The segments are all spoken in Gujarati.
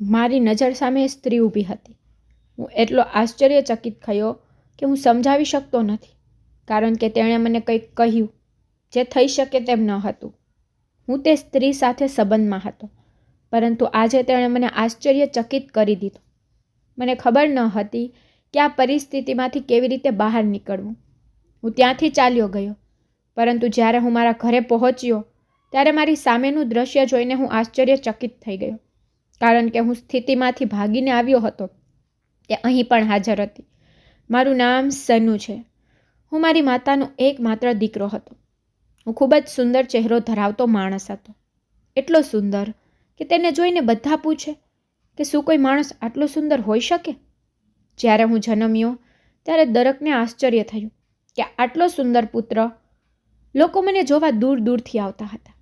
મારી નજર સામે સ્ત્રી ઊભી હતી. હું એટલો આશ્ચર્યચકિત થયો કે હું સમજાવી શકતો નથી, કારણ કે તેણે મને કંઈક કહ્યું જે થઈ શકે તેમ ન હતું. હું તે સ્ત્રી સાથે સંબંધમાં હતો, પરંતુ આજે તેણે મને આશ્ચર્યચકિત કરી દીધો. મને ખબર ન હતી કે આ પરિસ્થિતિમાંથી કેવી રીતે બહાર નીકળવું. હું ત્યાંથી ચાલ્યો ગયો, પરંતુ જ્યારે હું મારા ઘરે પહોંચ્યો, ત્યારે મારી સામેનું દ્રશ્ય જોઈને હું આશ્ચર્યચકિત થઈ ગયો. કારણ કે હું સ્થિતિમાંથી ભાગીને આવ્યો હતો તે અહીં પણ હાજર હતી. મારું નામ સનુ છે. હું મારી માતાનો એકમાત્ર દીકરો હતો. હું ખૂબ જ સુંદર ચહેરો ધરાવતો માણસ હતો. એટલો સુંદર કે તેને જોઈને બધા પૂછે કે શું કોઈ માણસ આટલો સુંદર હોઈ શકે? જ્યારે હું જન્મ્યો ત્યારે દરેકને આશ્ચર્ય થયું કે આટલો સુંદર પુત્ર લોકો મને જોવા દૂર દૂરથી આવતા હતા.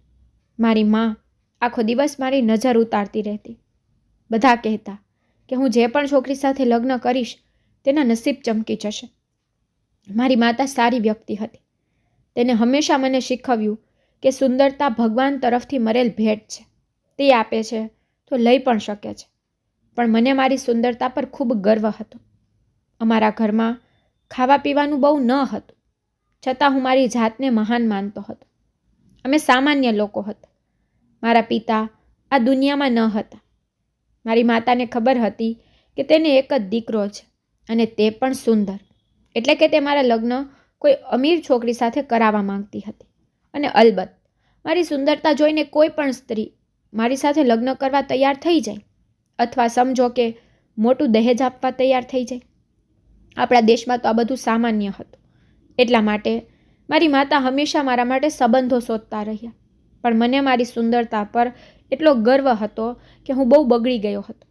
મારી મા આખો દિવસ મારી નજર ઉતારતી રહેતી. બધા કહેતા કે હું જે પણ છોકરી સાથે લગ્ન કરીશ, તેના નસીબ ચમકી જશે. મારી માતા સારી વ્યક્તિ હતી. તેને હંમેશા મને શીખવ્યું કે સુંદરતા ભગવાન તરફથી મરેલ ભેટ છે. તે આપે છે તો લઈ પણ શકે છે. પણ મને મારી સુંદરતા પર ખૂબ ગર્વ હતો. અમારા ઘરમાં ખાવા પીવાનું બહુ ન હતું. છતાં હું મારી જાતને મહાન માનતો હતો. અમે સામાન્ય લોકો હતા. મારા પિતા આ દુનિયામાં ન હતા. મારી માતાને ખબર હતી કે તેને એક જ દીકરો છે અને તે પણ સુંદર. એટલે કે તે મારા લગ્ન કોઈ અમીર છોકરી સાથે કરાવવા માંગતી હતી. અને અલબત્ત, મારી સુંદરતા જોઈને કોઈ પણ સ્ત્રી મારી સાથે લગ્ન કરવા તૈયાર થઈ જાય અથવા સમજો કે મોટું દહેજ આપવા તૈયાર થઈ જાય. આપણા દેશમાં તો આ બધું સામાન્ય હતું. એટલા માટે મારી માતા હંમેશા મારા માટે સંબંધો શોધતા રહ્યા. પણ મને મારી સુંદરતા પર એટલો ગર્વ હતો કે હું બહુ બગડી ગયો હતો.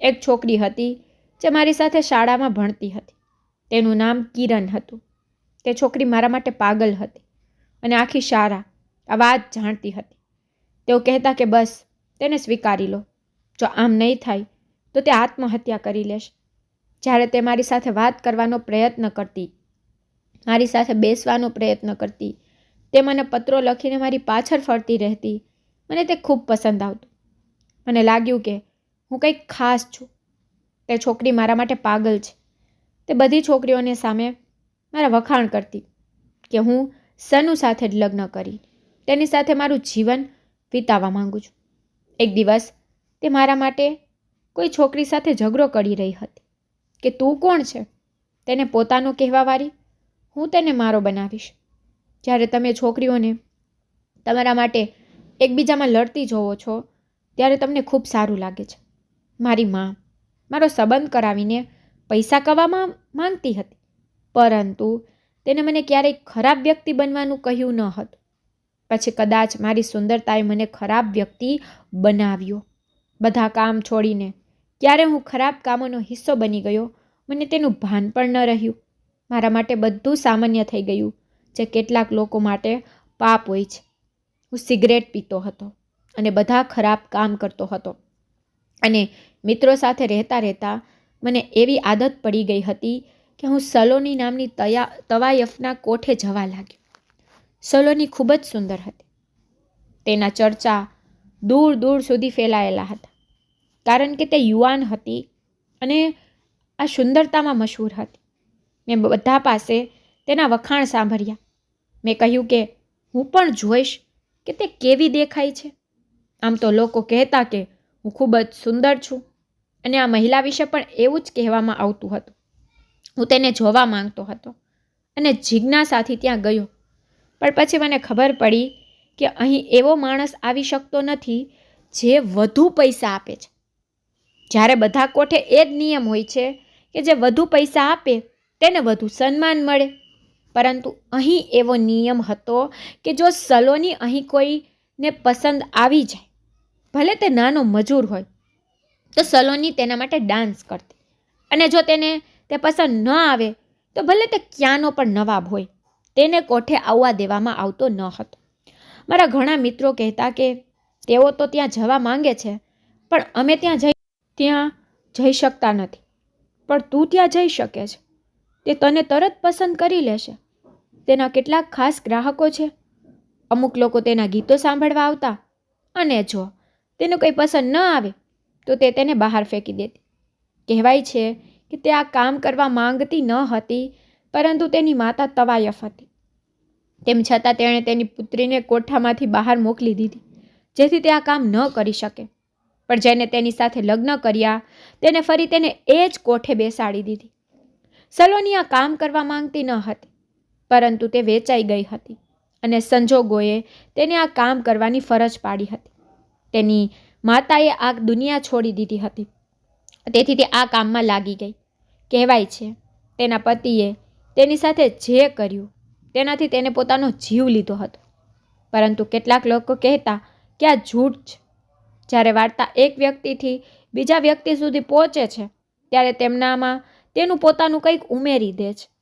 એક છોકરી હતી જે મારી સાથે શાળામાં ભણતી હતી. તેનું નામ કિરણ હતું. તે છોકરી મારા માટે પાગલ હતી અને આખી શાળા આ વાત જાણતી હતી. તેઓ કહેતા કે બસ, તેને સ્વીકારી લો. જો આમ નહીં થાય, તો તે આત્મહત્યા કરી લેશે. જ્યારે તે મારી સાથે વાત કરવાનો પ્રયત્ન કરતી, મારી સાથે બેસવાનો પ્રયત્ન કરતી, તે મને પત્રો લખીને મારી પાછળ ફરતી રહેતી મને તે ખૂબ પસંદ આવતું. મને લાગ્યું કે હું કંઈક ખાસ છું. તે છોકરી મારા માટે પાગલ છે. તે બધી છોકરીઓને સામે મારા વખાણ કરતી કે હું સનુ સાથે જ લગ્ન કરી, તેની સાથે મારું જીવન વિતાવવા માંગુ છું. એક દિવસ તે મારા માટે કોઈ છોકરી સાથે ઝઘડો કરી રહી હતી કે તું કોણ છે તેને પોતાનું કહેવાવાળી હું તેને મારો બનાવીશ. જ્યારે તમે છોકરીઓને તમારા માટે એકબીજામાં લડતી જોવો છો, ત્યારે તમને ખૂબ સારું લાગે છે. મારી માં, મારો સંબંધ કરાવીને પૈસા કવામાં માંગતી હતી, પરંતુ તેને મને ક્યારેય ખરાબ વ્યક્તિ બનવાનું કહ્યું ન હતું. પછી કદાચ મારી સુંદરતાએ મને ખરાબ વ્યક્તિ બનાવ્યો. બધા કામ છોડીને ક્યારે હું ખરાબ કામોનો હિસ્સો બની ગયો, મને તેનું ભાન પણ ન રહ્યું. મારા માટે બધું સામાન્ય થઈ ગયું, જે કેટલાક લોકો માટે પાપ હોય છે. હું સિગરેટ પીતો હતો અને બધા ખરાબ કામ કરતો હતો. અને મિત્રો સાથે રહેતા રહેતા મને એવી આદત પડી ગઈ હતી કે હું સલોની નામની તયા, તવાયફના કોઠે જવા લાગ્યો. સલોની ખૂબ જ સુંદર હતી. તેના ચર્ચા દૂર દૂર સુધી ફેલાયેલા હતા. કારણ કે તે યુવાન હતી અને આ સુંદરતામાં મશહૂર હતી. મેં બધા પાસે તેના વખાણ સાંભળ્યા. મેં કહ્યું કે હું પણ જોઈશ કે તે કેવી દેખાય છે? આમ તો લોકો કહેતા કે હું ખૂબ જ સુંદર છું. અને આ મહિલા વિશે પણ એવું જ કહેવામાં આવતું હતું. હું તેને જોવા માંગતો હતો અને જિજ્ઞાસાથી ત્યાં ગયો. પણ પછી મને ખબર પડી કે અહીં એવો માણસ આવી શકતો નથી જે વધુ પૈસા આપે છે. જ્યારે બધા કોઠે એ જ નિયમ હોય છે કે જે વધુ પૈસા આપે, તેને વધુ સન્માન મળે. પરંતુ અહીં એવો નિયમ હતો કે જો સલોની અહીં કોઈને પસંદ આવી જાય, ભલે તે નાનો મજૂર હોય, તો સલોની તેના માટે ડાન્સ કરતી. અને જો તેને તે પસંદ ન આવે, તો ભલે તે ક્યાંનો પણ નવાબ હોય, તેને કોઠે આવવા દેવામાં આવતો ન હતો. મારા ઘણા મિત્રો કહેતા કે તેઓ તો ત્યાં જવા માંગે છે, પણ અમે ત્યાં જઈ ત્યાં જઈ શકતા નથી. પણ તું ત્યાં જઈ શકે છે. તે તને તરત પસંદ કરી લેશે. તેના કેટલાક ખાસ ગ્રાહકો છે. અમુક લોકો તેના ગીતો સાંભળવા આવતા અને જો તેને કંઈ પસંદ ન આવે, તો તે તેને બહાર ફેંકી દેતી. કહેવાય છે કે તે આ કામ કરવા માંગતી ન હતી, પરંતુ તેની માતા તવાયફ હતી. તેમ છતાં તેણે તેની પુત્રીને કોઠામાંથી બહાર મોકલી દીધી, જેથી તે આ કામ ન કરી શકે. પણ જેને તેની સાથે લગ્ન કર્યા, તેને ફરી તેને એ જ કોઠે બેસાડી દીધી. સલોની આ કામ કરવા માંગતી ન હતી. પરંતુ તે વેચાઈ ગઈ હતી અને સંજોગોએ તેને આ કામ કરવાની ફરજ પાડી હતી. તેની માતાએ આ દુનિયા છોડી દીધી હતી. તેથી તે આ કામમાં લાગી ગઈ. કહેવાય છે, તેના પતિએ તેની સાથે જે કર્યું, તેનાથી તેને પોતાનો જીવ લીધો હતો. પરંતુ કેટલાક લોકો કહેતા કે આ જૂઠ છે. જ્યારે વાર્તા એક વ્યક્તિથી બીજા વ્યક્તિ સુધી પહોંચે છે, ત્યારે તેમનામાં તેનું પોતાનું કંઈક ઉમેરી દે છે.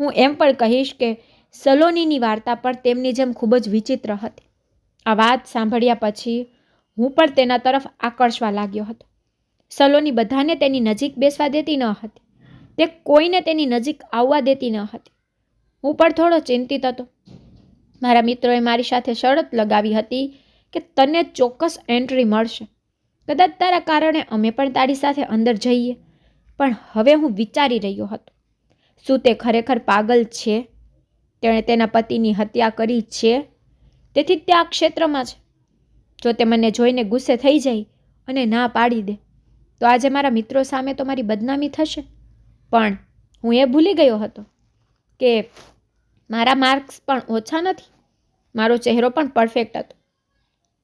હું એમ પણ કહીશ કે સલોનીની વાર્તા પણ તેમની જેમ ખૂબ જ વિચિત્ર હતી. આ વાત સાંભળ્યા પછી હું પણ તેના તરફ આકર્ષવા લાગ્યો હતો. સલોની બધાને તેની નજીક બેસવા દેતી ન હતી. તે કોઈને તેની નજીક આવવા દેતી ન હતી. હું પણ થોડો ચિંતિત હતો. મારા મિત્રોએ મારી સાથે શરત લગાવી હતી કે તને ચોક્કસ એન્ટ્રી મળશે. કદાચ તારા કારણે અમે પણ તારી સાથે અંદર જઈએ. પણ હવે હું વિચારી રહ્યો હતો. શું તે ખરેખર પાગલ છે? તેણે તેના પતિની હત્યા કરી છે? તેથી તે આ ક્ષેત્રમાં છે. જો તે મને જોઈને ગુસ્સે થઈ જાય અને ના પાડી દે, તો આજે મારા મિત્રો સામે તો મારી બદનામી થશે. પણ હું એ ભૂલી ગયો હતો કે મારા માર્ક્સ પણ ઓછા નથી. મારો ચહેરો પણ પરફેક્ટ હતો.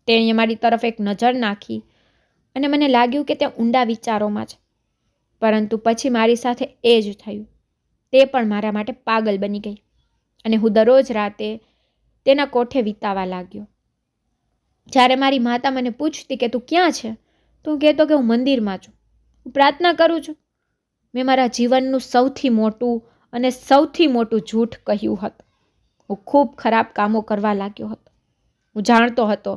તેણે મારી તરફ એક નજર નાખી અને મને લાગ્યું કે તે ઊંડા વિચારોમાં છે. પરંતુ પછી મારી સાથે એ જ થયું. તે પણ મારા માટે પાગલ બની ગઈ અને હું દરરોજ રાતે તેના કોઠે વિતાવા લાગ્યો. જ્યારે મારી માતા મને પૂછતી કે તું ક્યાં છે, તો હું કહેતો કે હું મંદિરમાં છું. હું પ્રાર્થના કરું છું. મેં મારા જીવનનું સૌથી મોટું અને સૌથી મોટું જૂઠ કહ્યું હતું. હું ખૂબ ખરાબ કામો કરવા લાગ્યો હતો. હું જાણતો હતો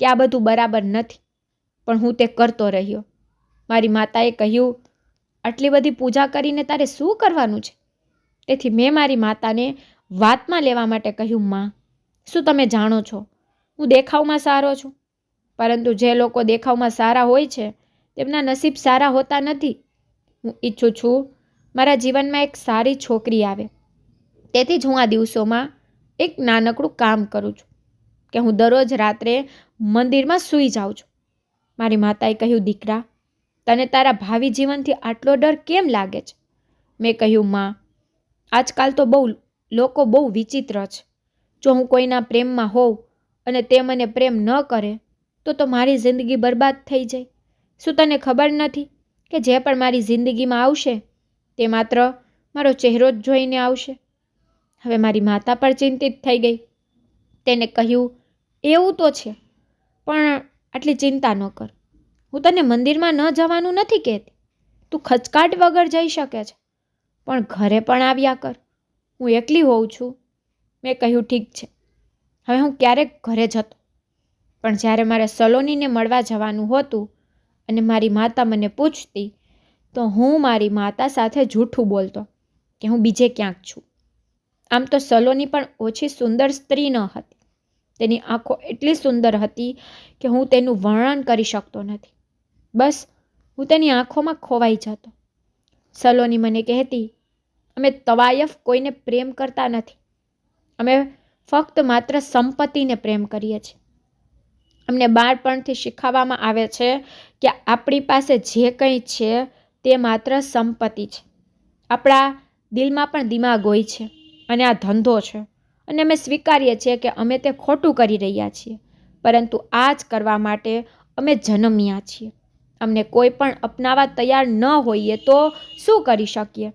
કે આ બધું બરાબર નથી, પણ હું તે કરતો રહ્યો. મારી માતાએ કહ્યું, આટલી બધી પૂજા કરીને તારે શું કરવાનું છે? તેથી મેં મારી માતાને વાતમાં લેવા માટે કહ્યું, માં, શું તમે જાણો છો? હું દેખાવમાં સારો છું. પરંતુ જે લોકો દેખાવમાં સારા હોય છે, તેમના નસીબ સારા હોતા નથી. હું ઈચ્છું છું મારા જીવનમાં એક સારી છોકરી આવે. તેથી જ હું આ દિવસોમાં એક નાનકડું કામ કરું છું, કે હું દરરોજ રાત્રે મંદિરમાં સૂઈ જાઉં છું. મારી માતાએ કહ્યું, દીકરા, તને તારા ભાવિ જીવનથી આટલો ડર કેમ લાગે છે? મેં કહ્યું, માં આજકાલ તો બહુ લોકો બહુ વિચિત્ર છે. જો હું કોઈના પ્રેમમાં હોઉં અને તે મને પ્રેમ ન કરે, તો તો મારી જિંદગી બરબાદ થઈ જાય. શું તને ખબર નથી કે જે પણ મારી જિંદગીમાં આવશે, તે માત્ર મારો ચહેરો જ જોઈને આવશે? હવે મારી માતા પણ ચિંતિત થઈ ગઈ. તેને કહ્યું, એવું તો છે, પણ આટલી ચિંતા ન કર. હું તને મંદિરમાં ન જવાનું નથી કહેતી. તું ખચકાટ વગર જઈ શકે છે. પણ ઘરે પણ આવ્યા કર. હું એકલી હોઉં છું. મેં કહ્યું, ઠીક છે. હવે હું ક્યારેક ઘરે જતો. પણ જ્યારે મારે સલોનીને મળવા જવાનું હોતું અને મારી માતા મને પૂછતી, તો હું મારી માતા સાથે જૂઠું બોલતો કે હું બીજે ક્યાંક છું. આમ તો સલોની પણ ઓછી સુંદર સ્ત્રી ન હતી. તેની આંખો એટલી સુંદર હતી કે હું તેનું વર્ણન કરી શકતો નથી. બસ, હું તેની આંખોમાં ખોવાઈ જતો. સલોની મને કહેતી અમે તવાયફ કોઈને પ્રેમ કરતા નથી. અમે ફક્ત માત્ર સંપત્તિને પ્રેમ કરીએ છીએ. અમને બાળપણથી શીખવવામાં આવે છે કે આપણી પાસે જે કંઈ છે તે માત્ર સંપત્તિ છે. આપણા દિલમાં પણ દિમાગ હોય છે અને આ ધંધો છે અને અમે સ્વીકારીએ છીએ કે અમે તે ખોટું કરી રહ્યા છીએ. પરંતુ આ જ કરવા માટે અમે જન્મ્યા છીએ. અમને કોઈ પણ અપનાવવા તૈયાર ન હોઈએ તો શું કરી શકીએ?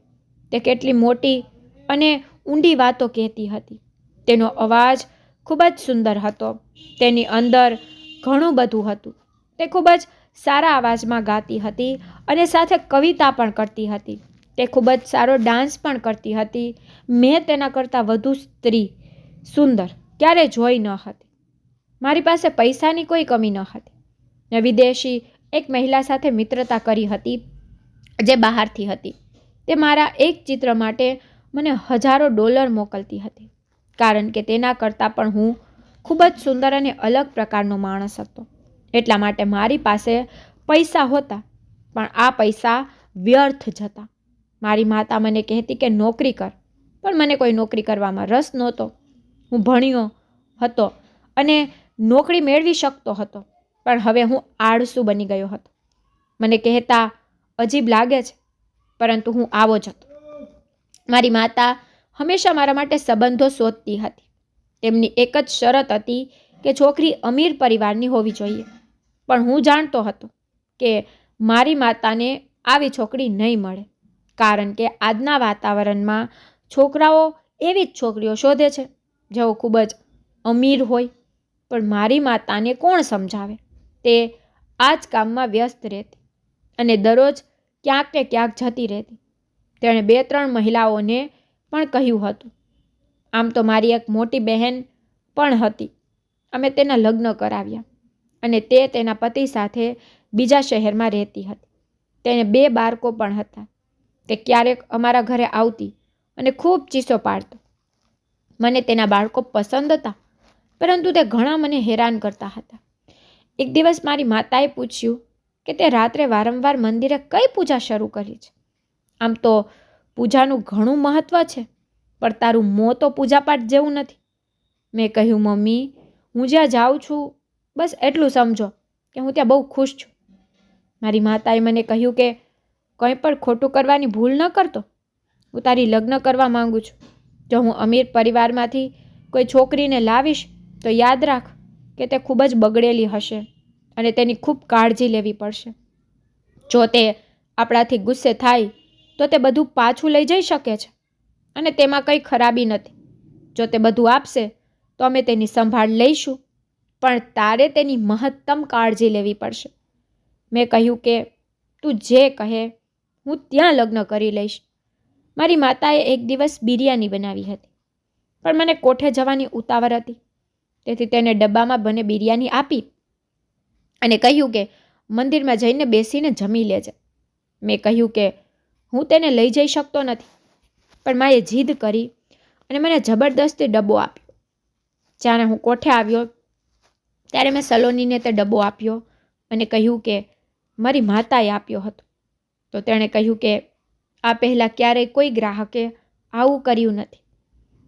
તે કેટલી મોટી અને ઊંડી વાતો કહેતી હતી. તેનો અવાજ ખૂબ જ સુંદર હતો. તેની અંદર ઘણું બધું હતું. તે ખૂબ જ સારા અવાજમાં ગાતી હતી અને સાથે કવિતા પણ કરતી હતી. તે ખૂબ જ સારો ડાન્સ પણ કરતી હતી. મેં તેના કરતાં વધુ સ્ત્રી, સુંદર, ક્યારે જોઈ ન હતી. મારી પાસે પૈસાની કોઈ કમી ન હતી. મેં વિદેશી એક મહિલા સાથે મિત્રતા કરી હતી જે બહારથી હતી. તે મારા એક ચિત્ર માટે મને હજારો ડોલર મોકલતી હતી. કારણ કે તેના કરતાં પણ હું ખૂબ જ સુંદર અને અલગ પ્રકારનો માણસ હતો. એટલા માટે મારી પાસે પૈસા હોતા, પણ આ પૈસા વ્યર્થ જતા. મારી માતા મને કહેતી કે, નોકરી કર. પણ મને કોઈ નોકરી કરવામાં રસ નહોતો. હું ભણ્યો હતો અને નોકરી મેળવી શકતો હતો. પણ હવે હું આળસુ બની ગયો હતો. મને કહેતા અજીબ લાગે છે પરંતુ હું આવો જ હતો. મારી માતા હંમેશા મારા માટે સંબંધો શોધતી હતી. તેમની એક જ શરત હતી કે છોકરી અમીર પરિવારની હોવી જોઈએ. પણ હું જાણતો હતો કે મારી માતાને આવી છોકરી નહીં મળે, કારણ કે આજના વાતાવરણમાં છોકરાઓ એવી જ છોકરીઓ શોધે છે, જેઓ ખૂબ જ અમીર હોય. પણ મારી માતાને કોણ સમજાવે? તે આ જ કામમાં વ્યસ્ત રહેતી અને દરરોજ ક્યાંક ને ક્યાંક જતી રહેતી. તેણે બે ત્રણ મહિલાઓને પણ કહ્યું હતું, આમ તો મારી એક મોટી બહેન પણ હતી. અમે તેના લગ્ન કરાવ્યા અને તે તેના પતિ સાથે બીજા શહેરમાં રહેતી હતી. તેને બે બાળકો પણ હતા. તે ક્યારેક અમારા ઘરે આવતી અને ખૂબ ચીસો પાડતો. મને તેના બાળકો પસંદ હતા, પરંતુ તે ઘણા મને હેરાન કરતા હતા. એક દિવસ મારી માતાએ પૂછ્યું કે તે રાત્રે વારંવાર મંદિરે કઈ પૂજા શરૂ કરી છે? આમ તો પૂજાનું ઘણું મહત્ત્વ છે, પણ તારું મોં તો પૂજાપાઠ જેવું નથી. મેં કહ્યું, મમ્મી, હું જ્યાં જાઉં છું, બસ એટલું સમજો કે હું ત્યાં બહુ ખુશ છું. મારી માતાએ મને કહ્યું કે, કંઈ પણ ખોટું કરવાની ભૂલ ન કરતો. હું તારી લગ્ન કરવા માંગુ છું. જો હું અમીર પરિવારમાંથી કોઈ છોકરીને લાવીશ, તો યાદ રાખ કે તે ખૂબ જ બગડેલી હશે. અને તેની ખૂબ કાળજી લેવી પડશે. જો તે આપણાથી ગુસ્સે થાય, તો તે બધું પાછું લઈ જઈ શકે છે અને તેમાં કંઈ ખરાબી નથી. જો તે બધું આપશે, તો અમે તેની સંભાળ લઈશું, પણ તારે તેની મહત્તમ કાળજી લેવી પડશે. મેં કહ્યું કે, તું જે કહે, હું ત્યાં લગ્ન કરી લઈશ. મારી માતાએ એક દિવસ બિરયાની બનાવી હતી, પણ મને કોઠે જવાની ઉતાવળ હતી. તેથી તેને ડબ્બામાં બને બિરયાની આપી અને કહ્યું કે, મંદિરમાં જઈને બેસીને જમી લેજે. મેં કહ્યું કે, હું તેને લઈ જઈ શકતો નથી. પણ માએ જીદ કરી અને મને જબરદસ્તી ડબ્બો આપ્યો. જ્યારે હું કોઠે આવ્યો, ત્યારે મેં સલોનીને તે ડબ્બો આપ્યો અને કહ્યું કે, મારી માતાએ આપ્યો હતો. તો તેણે કહ્યું કે, આ પહેલાં ક્યારેય કોઈ ગ્રાહકે આવું કર્યું નથી.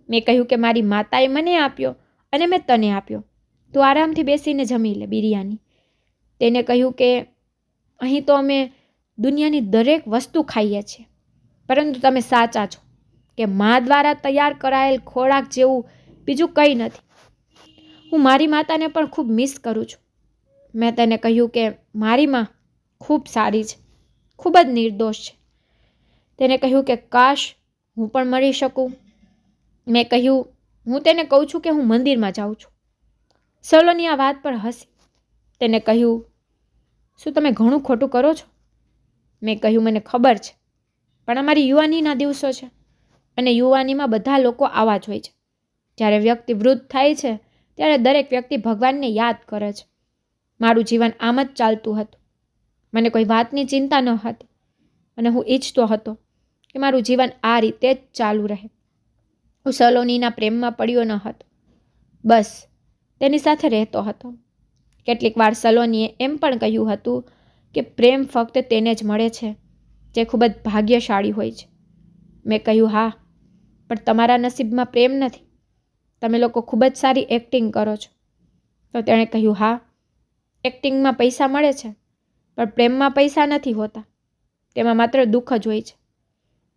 મેં કહ્યું કે, મારી માતાએ મને આપ્યો અને મેં તને આપ્યો. તું આરામથી બેસીને જમી લે બિરયાની. તેને કહ્યું કે, અહીં તો અમે દુનિયાની દરેક વસ્તુ ખાઈએ છીએ, પરંતુ તમે સાચા છો કે મા દ્વારા તૈયાર કરાયેલ ખોરાક જેવું બીજું કંઈ નથી. હું મારી માતાને પણ ખૂબ મિસ કરું છું. મેં તેને કહ્યું કે, મારી માં ખૂબ સારી છે, ખૂબ જ નિર્દોષ છે. તેને કહ્યું કે, કાશ હું પણ મળી શકું. મેં કહ્યું, હું તેને કહું છું કે હું મંદિરમાં જાઉં છું. સલોની આ વાત પર હસી. તેને કહ્યું શું તમે ઘણું ખોટું કરો છો? મેં કહ્યું, મને ખબર છે. પણ અમારી યુવાનીના દિવસો છે અને યુવાનીમાં બધા લોકો આવા જ હોય છે. જ્યારે વ્યક્તિ વૃદ્ધ થાય છે, ત્યારે દરેક વ્યક્તિ ભગવાનને યાદ કરે છે. મારું જીવન આમ જ ચાલતું હતું. મને કોઈ વાતની ચિંતા ન હતી અને હું ઈચ્છતો હતો કે મારું જીવન આ રીતે જ ચાલુ રહે. હું સલોનીના પ્રેમમાં પડ્યો ન હતો. બસ, તેની સાથે રહેતો હતો. કેટલીક વાર સલોનીએ એમ પણ કહ્યું હતું કે પ્રેમ ફક્ત તેને જ મળે છે, જે ખૂબ જ ભાગ્યશાળી હોય છે. મેં કહ્યું, હા, પણ તમારા નસીબમાં પ્રેમ નથી. તમે લોકો ખૂબ જ સારી એક્ટિંગ કરો છો. તો તેણે કહ્યું, હા એક્ટિંગમાં પૈસા મળે છે, પણ પ્રેમમાં પૈસા નથી હોતા. તેમાં માત્ર દુઃખ જ હોય છે.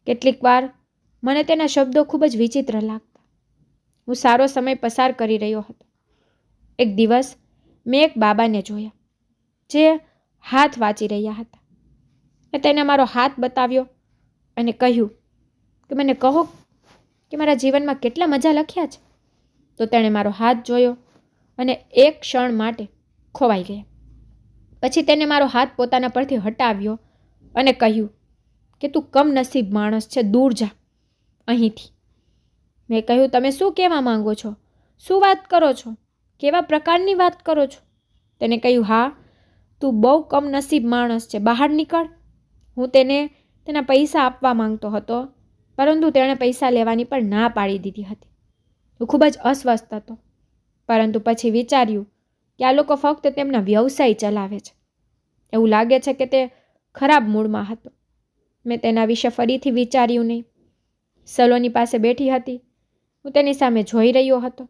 કેટલીક વાર મને તેના શબ્દો ખૂબ જ વિચિત્ર લાગતા. હું સારો સમય પસાર કરી રહ્યો હતો. એક દિવસ મેં એક બાબાને જોયા, જે હાથ વાંચી રહ્યા હતા. મેં તેને મારો હાથ બતાવ્યો અને કહ્યું કે મને કહો કે મારા જીવનમાં કેટલા મજા લખ્યા છે. તો તેણે મારો હાથ જોયો અને એક ક્ષણ માટે ખોવાઈ ગયા. પછી તેને મારો હાથ પોતાના પરથી હટાવ્યો અને કહ્યું કે તું કમનસીબ માણસ છે, દૂર જા અહીંથી. મેં કહ્યું, તમે શું કહેવા માંગો છો? શું વાત કરો છો? કેવા પ્રકારની વાત કરો છો? તેને કહ્યું, હા, તું બહુ કમનસીબ માણસ છે. બહાર નીકળ. હું તેને તેના પૈસા આપવા માંગતો હતો, પરંતુ તેણે પૈસા લેવાની પણ ના પાડી દીધી હતી. હું ખૂબ જ અસ્વસ્થ હતો, પરંતુ પછી વિચાર્યું કે આ લોકો ફક્ત તેમના વ્યવસાય ચલાવે છે. એવું લાગે છે કે તે ખરાબ મૂડમાં હતો. મેં તેના વિશે ફરીથી વિચાર્યું નહીં. સલોની પાસે બેઠી હતી. હું તેની સામે જોઈ રહ્યો હતો.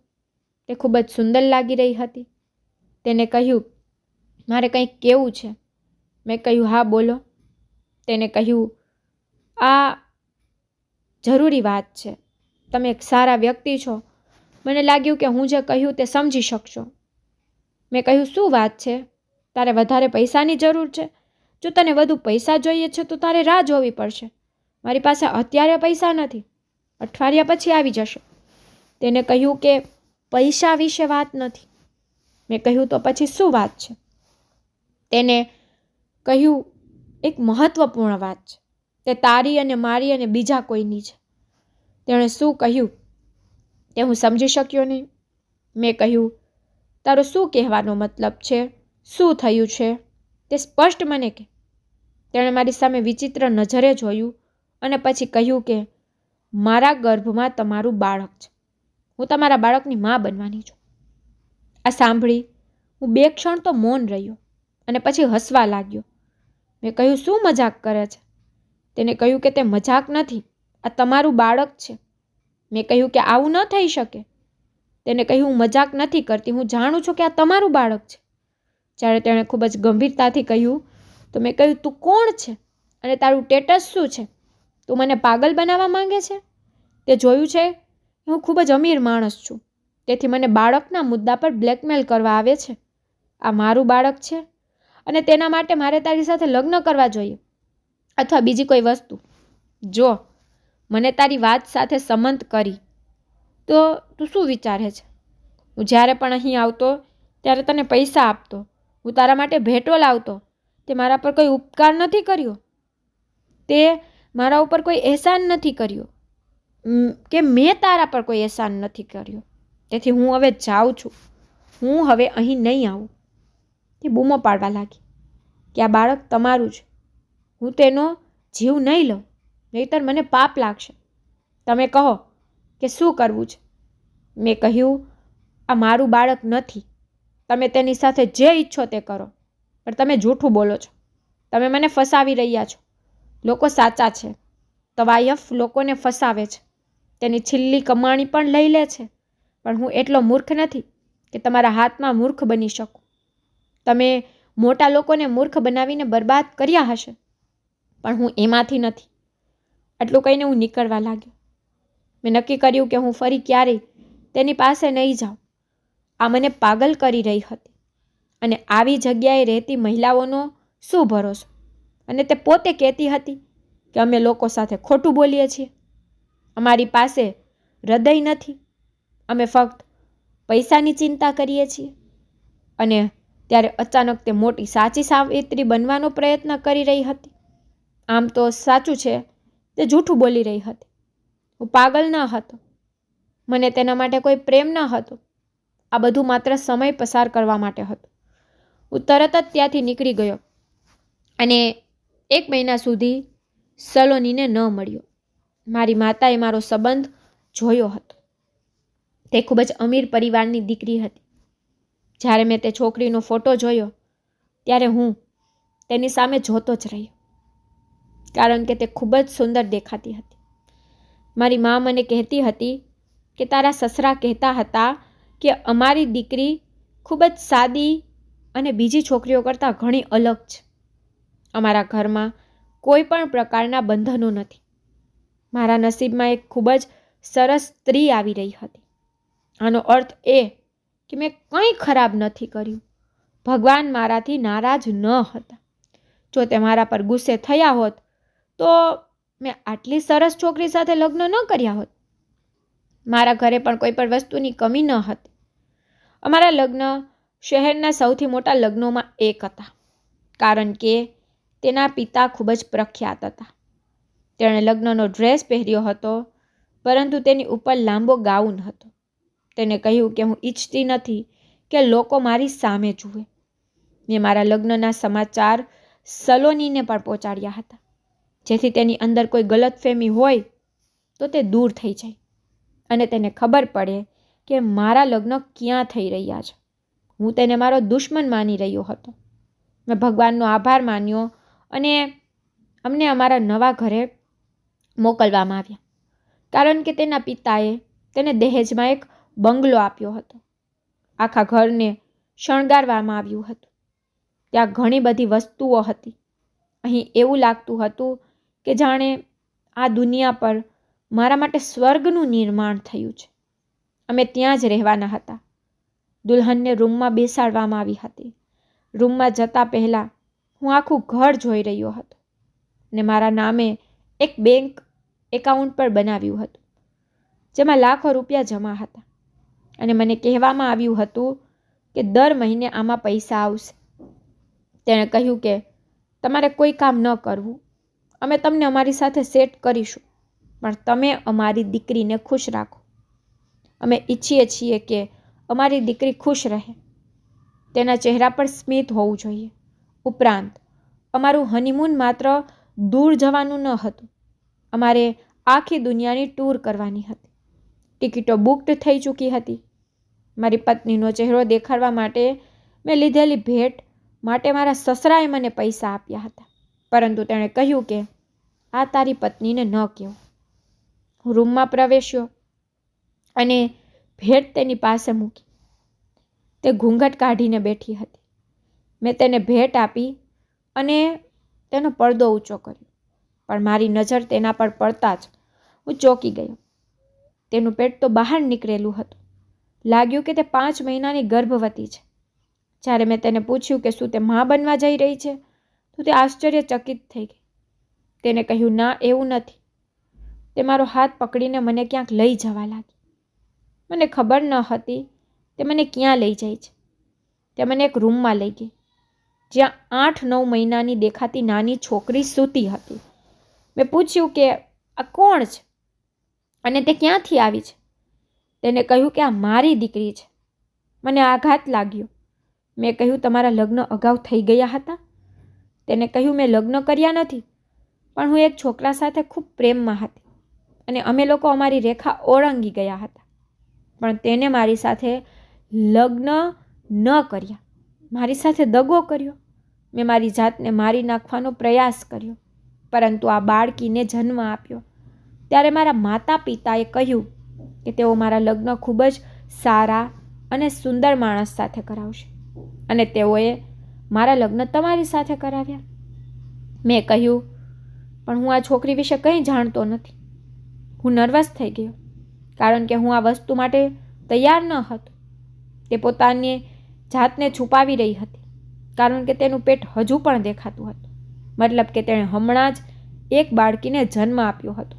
તે ખૂબ જ સુંદર લાગી રહી હતી. તેને કહ્યું, મારે કંઈક કેવું છે? મેં કહ્યું, હા, બોલો. તેને કહ્યું, આ જરૂરી વાત છે. તમે એક સારા વ્યક્તિ છો. મને લાગ્યું કે હું જે કહ્યું તે સમજી શકશો. મેં કહ્યું, શું વાત છે? તારે વધારે પૈસાની જરૂર છે? જો તને વધુ પૈસા જોઈએ છે તો તારે રાહ જોવી પડશે. મારી પાસે અત્યારે પૈસા નથી. અઠવાડિયા પછી આવી જશે. તેને કહ્યું કે પૈસા વિશે વાત નથી. મેં કહ્યું, તો પછી શું વાત છે? તેને કહ્યું, એક મહત્વપૂર્ણ વાત છે. તે તારી અને મારી અને બીજા કોઈની છે. તેણે શું કહ્યું? તે હું સમજી શક્યો નહીં. મેં કહ્યું, તારો શું કહેવાનો મતલબ છે? શું થયું છે? તે સ્પષ્ટ મને કે. તેણે મારી સામે વિચિત્ર નજરે જોયું અને પછી કહ્યું કે, મારા ગર્ભમાં તમારું બાળક છે. હું તમારા બાળકની મા બનવાની છું. આ સાંભળી હું બે ક્ષણ તો મૌન રહ્યો અને પછી હસવા લાગ્યો. મેં કહ્યું, શું મજાક કરે છે? તેને કહ્યું કે, તે મજાક નથી. આ તમારું બાળક છે. મેં કહ્યું કે, આવું ન થઈ શકે. તેને કહ્યું, હું મજાક નથી કરતી. હું જાણું છું કે આ તમારું બાળક છે. જ્યારે તેણે ખૂબ જ ગંભીરતાથી કહ્યું, તો મેં કહ્યું, તું કોણ છે અને તારું ટેટસ શું છે? તું મને પાગલ બનાવવા માંગે છે? તે જોયું છે હું ખૂબ જ અમીર માણસ છું. તેથી મને બાળકના મુદ્દા પર બ્લેકમેલ કરવા આવે છે. આ મારું બાળક છે અને તેના માટે મારે તારી સાથે લગ્ન કરવા જોઈએ. અથવા બીજી કોઈ વસ્તુ. જો મને તારી વાત સાથે સંમત કરી, તો તું શું વિચારે છે? હું જ્યારે પણ અહીં આવતો, ત્યારે તને પૈસા આપતો. હું તારા માટે ભેટો લાવતો. તે મારા પર કોઈ ઉપકાર નથી કર્યો. તે મારા ઉપર કોઈ અહેસાન નથી કર્યો. કે મેં તારા પર કોઈ અહેસાન નથી કર્યો. તેથી હું હવે જાઉં છું. હું હવે અહીં નહીં આવું. તે બૂમો પાડવા લાગી. કે આ બાળક તમારું છે હું તેનો જીવ નહીં લઉં. નહીતર મને પાપ લાગશે. તમે કહો કે શું કરવું છે? મેં કહ્યું, આ મારું બાળક નથી. તમે તેની સાથે જે ઈચ્છો તે કરો. પણ તમે જૂઠું બોલો છો. તમે મને ફસાવી રહ્યા છો. લોકો સાચા છે. તવાયફ લોકોને ફસાવે છે. તેની છેલ્લી કમાણી પણ લઈ લે છે. પણ હું એટલો મૂર્ખ નથી કે તમારા હાથમાં મૂર્ખ બની શકું. તમે મોટા લોકોને મૂર્ખ બનાવીને બરબાદ કર્યા હશે. પણ હું એમાંથી નથી. આટલું કહીને હું નીકળવા લાગ્યો. મેં નક્કી કર્યું કે હું ફરી ક્યારેય તેની પાસે નહીં જાઉં. આ મને પાગલ કરી રહી હતી. અને આવી જગ્યાએ રહેતી મહિલાઓનો શું ભરોસો? અને તે પોતે કહેતી હતી કે અમે લોકો સાથે ખોટું બોલીએ છીએ. અમારી પાસે હૃદય નથી. અમે ફક્ત પૈસાની ચિંતા કરીએ છીએ. અને ત્યારે અચાનક તે મોટી સાચી સાવિત્રી બનવાનો પ્રયત્ન કરી રહી હતી. આમ તો સાચું છે, તે જૂઠું બોલી રહી હતી. હું પાગલ ન હતો. મને તેના માટે કોઈ પ્રેમ ન હતો. આ બધું માત્ર સમય પસાર કરવા માટે હતું. હું તરત જ ત્યાંથી નીકળી ગયો. અને એક મહિના સુધી સલોનીને ન મળ્યો. મારી માતાએ મારો સંબંધ જોયો હતો. તે ખૂબ જ અમીર પરિવારની દીકરી હતી. જ્યારે મેં તે છોકરીનો ફોટો જોયો, ત્યારે હું તેની સામે જોતો જ રહ્યો, કારણ કે તે ખૂબ જ સુંદર દેખાતી હતી. મારી મા મને કહેતી હતી કે તારા સસરા કહેતા હતા કે અમારી દીકરી ખૂબ જ સાદી અને બીજી છોકરીઓ કરતાં ઘણી અલગ છે. અમારા ઘરમાં કોઈ પણ પ્રકારના બંધનો નથી. મારા નસીબમાં એક ખૂબ જ સરસ સ્ત્રી આવી રહી હતી. આનો અર્થ એ કે મેં કંઈ ખરાબ નથી કર્યું. ભગવાન મારાથી નારાજ ન હતા. જો તે મારા પર ગુસ્સે થયા હોત, તો મેં આટલી સરસ છોકરી સાથે લગ્ન ન કર્યા હોત. મારા ઘરે પણ કોઈ પણ વસ્તુની કમી ન હતી. અમારા લગ્ન શહેરના સૌથી મોટા લગ્નોમાં એક હતા, કારણ કે તેના પિતા ખૂબ જ પ્રખ્યાત હતા. તેણે લગ્નનો ડ્રેસ પહેર્યો હતો, પરંતુ તેની ઉપર લાંબો ગાઉન હતો. તેને કહ્યું કે હું ઈચ્છતી નથી કે લોકો મારી સામે જુએ. મેં મારા લગ્નના સમાચાર સલોનીને પણ પહોંચાડ્યા હતા. જેથી તેની અંદર કોઈ ગલતફહેમી હોય તો તે દૂર થઈ જાય. અને તેને ખબર પડે કે મારા લગ્ન ક્યાં થઈ રહ્યા છે. હું તેને મારો દુશ્મન માની રહ્યો હતો. મેં ભગવાનનો આભાર માન્યો અને અમને અમારા નવા ઘરે મોકલવામાં આવ્યા. કારણ કે તેના પિતાએ તેને દહેજમાં એક બંગલો આપ્યો હતો. આખા ઘરને શણગારવામાં આવ્યું હતું. ત્યાં ઘણી બધી વસ્તુઓ હતી. અહીં એવું લાગતું હતું કે જાણે આ દુનિયા પર મારા માટે સ્વર્ગનું નિર્માણ થયું છે. અમે ત્યાં જ રહેવાના હતા. દુલ્હનને રૂમમાં બેસાડવામાં આવી હતી. રૂમમાં જતાં પહેલાં હું આખું ઘર જોઈ રહ્યો હતો ને મારા નામે એક બેંક એકાઉન્ટ પર બનાવ્યું હતું, જેમાં લાખો રૂપિયા જમા હતા. અને મને કહેવામાં આવ્યું હતું કે દર મહિને આમાં પૈસા આવશે. તેણે કહ્યું કે, તમારે કોઈ કામ ન કરવું. અમે તમને અમારી સાથે સેટ કરીશું, પણ તમે અમારી દીકરીને ખુશ રાખો. અમે ઈચ્છીએ છીએ કે અમારી દીકરી ખુશ રહે. તેના ચહેરા પર સ્મિત હોવું જોઈએ. ઉપરાંત, અમારું હનીમૂન માત્ર દૂર જવાનું ન હતું. અમારે આખી દુનિયાની ટૂર કરવાની હતી. ટિકિટો બુકડ થઈ ચૂકી હતી. મારી પત્નીનો ચહેરો દેખાડવા માટે મેં લીધેલી ભેટ માટે મારા સસરાએ મને પૈસા આપ્યા હતા. પરંતુ તેણે કહ્યું કે આ તારી પત્નીને ન કહેવું. હું રૂમમાં પ્રવેશ્યો અને ભેટ તેની પાસે મૂકી. તે ઘૂંઘટ કાઢીને બેઠી હતી. મેં તેને ભેટ આપી અને તેનો પડદો ઊંચો કર્યો. પણ મારી નજર તેના પર પડતા જ હું ચોંકી ગયો. તેનું પેટ તો બહાર નીકળેલું હતું. લાગ્યું કે તે પાંચ મહિનાની ગર્ભવતી છે. જ્યારે મેં તેને પૂછ્યું કે શું તે મા બનવા જઈ રહી છે, તો તે આશ્ચર્યચકિત થઈ ગઈ. તેને કહ્યું, ના, એવું નથી. તે મારો હાથ પકડીને મને ક્યાંક લઈ જવા લાગી. મને ખબર ન હતી તે મને ક્યાં લઈ જાય છે. તે મને એક રૂમમાં લઈ ગઈ, જ્યાં આઠ નવ મહિનાની દેખાતી નાની છોકરી સૂતી હતી. મેં પૂછ્યું કે આ કોણ છે? અને તે ક્યાંથી આવી છે? તેને કહ્યું કે આ મારી દીકરી છે. મને આઘાત લાગ્યો. મેં કહ્યું, તમારા લગ્ન અગાઉ થઈ ગયા હતા? તેને કહ્યું, મેં લગ્ન કર્યા નથી, પણ હું એક છોકરા સાથે ખૂબ પ્રેમમાં હતી અને અમે લોકો અમારી રેખા ઓળંગી ગયા હતા. પણ તેને મારી સાથે લગ્ન ન કર્યા. મારી સાથે દગો કર્યો. મેં મારી જાતને મારી નાખવાનો પ્રયાસ કર્યો. પરંતુ આ બાળકીને જન્મ આપ્યો. ત્યારે મારા માતા પિતાએ કહ્યું કે તેઓ મારા લગ્ન ખૂબ જ સારા અને સુંદર માણસ સાથે કરાવશે અને તેઓએ મારા લગ્ન તમારી સાથે કરાવ્યા. મેં કહ્યું, પણ હું આ છોકરી વિશે કંઈ જાણતો નથી. હું નર્વસ થઈ ગયો, કારણ કે હું આ વસ્તુ માટે તૈયાર ન હતો. તે પોતાની જાતને છુપાવી રહી હતી, કારણ કે તેનું પેટ હજુ પણ દેખાતું હતું. મતલબ કે તેણે હમણાં જ એક બાળકીને જન્મ આપ્યો હતો.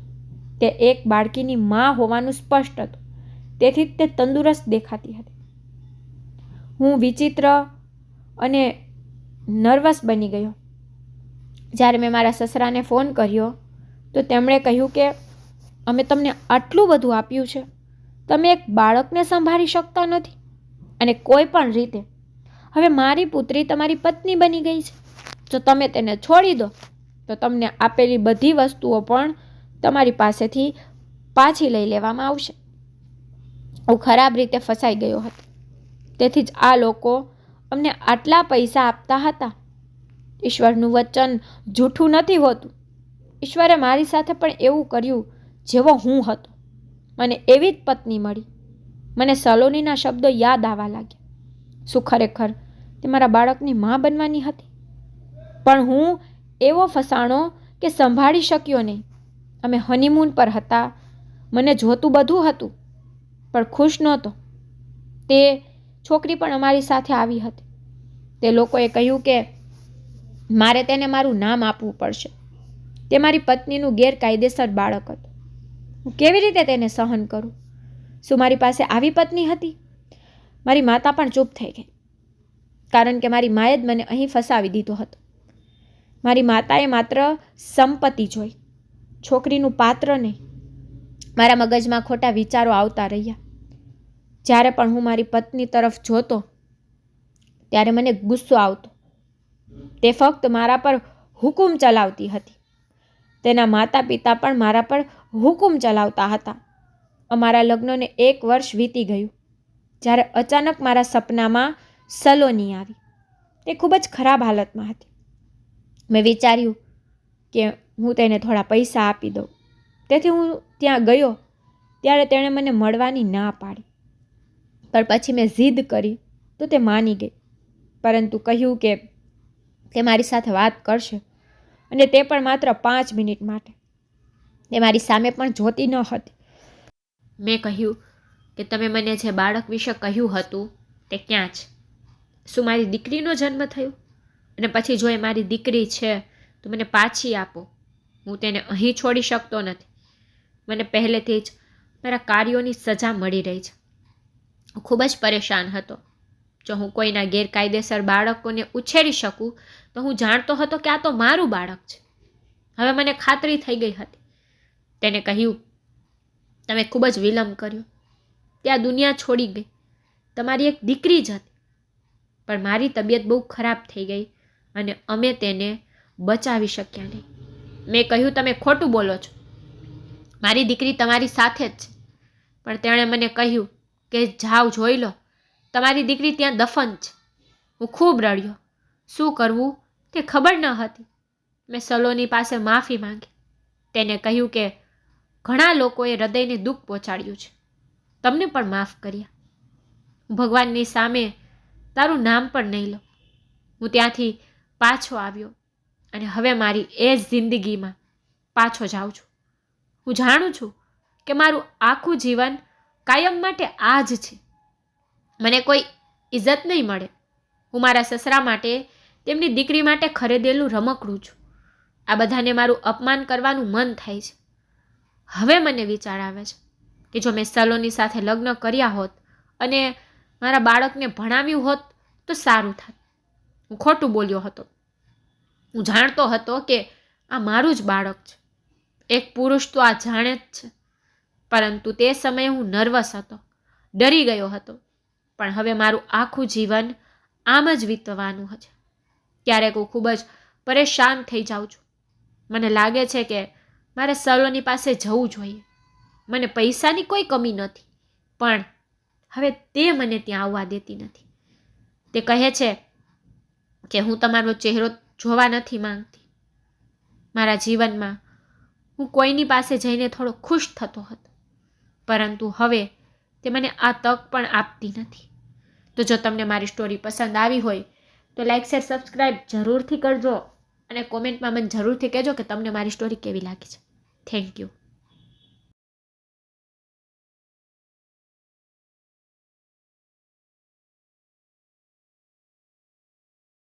તે એક બાળકીની મા હોવાનું સ્પષ્ટ હતું. તેથી જ તે તંદુરસ્ત દેખાતી હતી. હું વિચિત્ર અને નર્વસ બની ગયો. જ્યારે મેં મારા સસરાને ફોન કર્યો, તો તેમણે કહ્યું કે, અમે તમને આટલું બધું આપ્યું છે. તમે એક બાળકને સંભાળી શકતા નથી. અને કોઈ પણ રીતે. હવે મારી પુત્રી તમારી પત્ની બની ગઈ છે. જો તમે તેને છોડી દો, તો તમને આપેલી બધી વસ્તુઓ પણ તમારી પાસેથી પાછી લઈ લેવામાં આવશે. હું ખરાબ રીતે ફસાઈ ગયો હતો. તેથી જ આ લોકો અમને આટલા પૈસા આપતા હતા. ઈશ્વરનું વચન જૂઠું નથી હોતું. ઈશ્વરે મારી સાથે પણ એવું કર્યું જેવો હું હતો. મને એવી જ પત્ની મળી. મને સલોનીના શબ્દો યાદ આવવા લાગ્યા. શું ખરેખર તે મારા બાળકની મા બનવાની હતી? પણ હું એવો ફસાણો કે સંભાળી શક્યો નહીં. અમે હનીમૂન પર હતા. મને જોતું બધું હતું, પણ ખુશ નહોતો. તે છોકરી પણ અમારી સાથે આવી હતી. તે લોકોએ કહ્યું કે મારે તેને મારું નામ આપવું પડશે. તે મારી પત્નીનું ગેરકાયદેસર બાળક હતું. હું કેવી રીતે તેને સહન કરું? શું મારી પાસે આવી પત્ની હતી? મારી માતા પણ ચૂપ થઈ ગઈ, કારણ કે મારી માએ જ મને અહીં ફસાવી દીધો હતો. મારી માતાએ માત્ર સંપત્તિ જોઈ, છોકરીનું પાત્ર નહીં. મારા મગજમાં ખોટા વિચારો આવતા રહ્યા. જ્યારે પણ હું મારી પત્ની તરફ જોતો, ત્યારે મને ગુસ્સો આવતો. તે ફક્ત મારા પર હુકુમ ચલાવતી હતી. તેના માતા પિતા પણ મારા પર હુકુમ ચલાવતા હતા. અમારા લગ્નને એક વર્ષ વીતી ગયું, જ્યારે અચાનક મારા સપનામાં સલોની આવી. તે ખૂબ જ ખરાબ હાલતમાં હતી. મેં વિચાર્યું કે હું તેને થોડા પૈસા આપી દઉં. તેથી હું ત્યાં ગયો, ત્યારે તેણે મને મળવાની ના પાડી. પણ પછી મેં જીદ કરી તો તે માની ગઈ. પરંતુ કહ્યું કે તે મારી સાથે વાત કરશે અને તે પણ માત્ર પાંચ મિનિટ માટે. તે મારી સામે પણ જોતી ન હતી. મેં કહ્યું કે તમે મને જે બાળક વિશે કહ્યું હતું તે ક્યાં છે? શું મારી દીકરીનો જન્મ થયો? અને પછી જો એ મારી દીકરી છે, તો મને પાછી આપો. હું તેને અહીં છોડી શકતો નથી. મને પહેલેથી જ મારા કાર્યોની સજા મળી રહી છે. હું ખૂબ જ પરેશાન હતો. જો હું કોઈના ગેરકાયદેસર બાળકોને ઉછેરી શકું, તો હું જાણતો હતો કે આ તો મારું બાળક છે. હવે મને ખાતરી થઈ ગઈ હતી. તેને કહ્યું, તમે ખૂબ જ વિલંબ કર્યો. ત્યાં દુનિયા છોડી ગઈ. તમારી એક દીકરી જ હતી. પણ મારી તબિયત બહુ ખરાબ થઈ ગઈ. અને અમે તેને બચાવી શક્યા નહીં. મેં કહ્યું, તમે ખોટું બોલો છો. મારી દીકરી તમારી સાથે જ છે. પણ તેણે મને કહ્યું કે, જાઓ, જોઈ લો. તમારી દીકરી ત્યાં દફન છે. હું ખૂબ રડ્યો. શું કરવું તે ખબર ન હતી. મેં સલોની પાસે માફી માંગી. તેને કહ્યું કે, ઘણા લોકોએ હૃદયને દુઃખ પહોંચાડ્યું છે. તમને પણ માફ કર્યા. ભગવાનની સામે તારું નામ પણ નહીં લો હું ત્યાંથી પાછો આવ્યો અને હવે મારી એ જ જિંદગીમાં પાછો જાઉં છું. હું જાણું છું કે મારું આખું જીવન કાયમ માટે આ જ છે. મને કોઈ ઇજ્જત નહીં મળે. હું મારા સસરા માટે, તેમની દીકરી માટે ખરીદેલું રમકડું છું. આ બધાને મારું અપમાન કરવાનું મન થાય છે. હવે મને વિચાર આવે છે કે જો મેં સલોની સાથે લગ્ન કર્યા હોત અને મારા બાળકને ભણાવ્યું હોત તો સારું થાત. હું ખોટું બોલ્યો હતો. હું જાણતો હતો કે આ મારું જ બાળક છે. એક પુરુષ તો આ જાણે જ છે. પરંતુ તે સમયે હું નર્વસ હતો. ડરી ગયો હતો. પણ હવે મારું આખું જીવન આમ જ વીતવાનું છે. ક્યારેક હું ખૂબ જ પરેશાન થઈ જાઉં છું. મને લાગે છે કે મારે સલોની પાસે જવું જોઈએ. મને પૈસાની કોઈ કમી નથી. પણ હવે તે મને ત્યાં આવવા દેતી નથી. તે કહે છે કે હું તમારો ચહેરો જોવા નથી માંગતી. મારા જીવનમાં હું કોઈની પાસે જઈને થોડો ખુશ થતો હતો. પરંતુ હવે તે મને આ તક પણ આપતી નથી. તો જો તમને મારી સ્ટોરી પસંદ આવી હોય, તો લાઇક શેર સબસ્ક્રાઈબ જરૂરથી કરજો અને કોમેન્ટમાં મને જરૂરથી કહેજો કે તમને મારી સ્ટોરી કેવી લાગી છે. Thank you